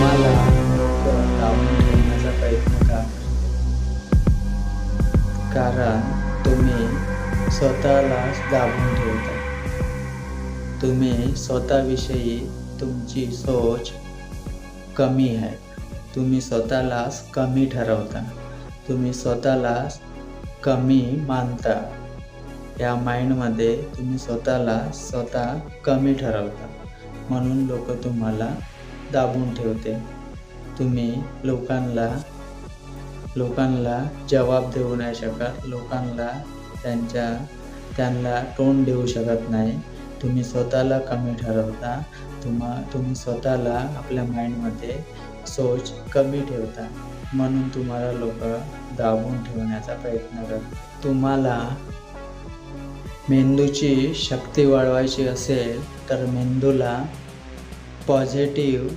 तुम्हाला लोक ठेवण्याचा प्रयत्न का कारण तुम्ही स्वतःलाच दाबून ठेवता. तुम्ही स्वतःविषयी तुमची सोच कमी आहे. तुम्ही स्वतःलाच कमी ठरवता. तुम्ही स्वतःलाच कमी मानता. या माइंडमध्ये तुम्ही स्वतःला स्वतः कमी ठरवता. म्हणून लोक तुम्हाला दाबून ठेवते. तुम्ही लोकांना लोकांना जवाब देऊ नाही शकत लोकांना त्यांच्या त्यांना तोंड देऊ शकत नाही. तुम्ही स्वतःला कमी ठरवता. तुम्हा तुम्ही स्वतःला आपल्या माइंडमध्ये सोच कमी ठेवता. म्हणून तुम्हाला लोक दाबून ठेवण्याचा प्रयत्न करतात. तुम्हाला मेंदूची शक्ती वाढवायची असेल तर मेंदूला positive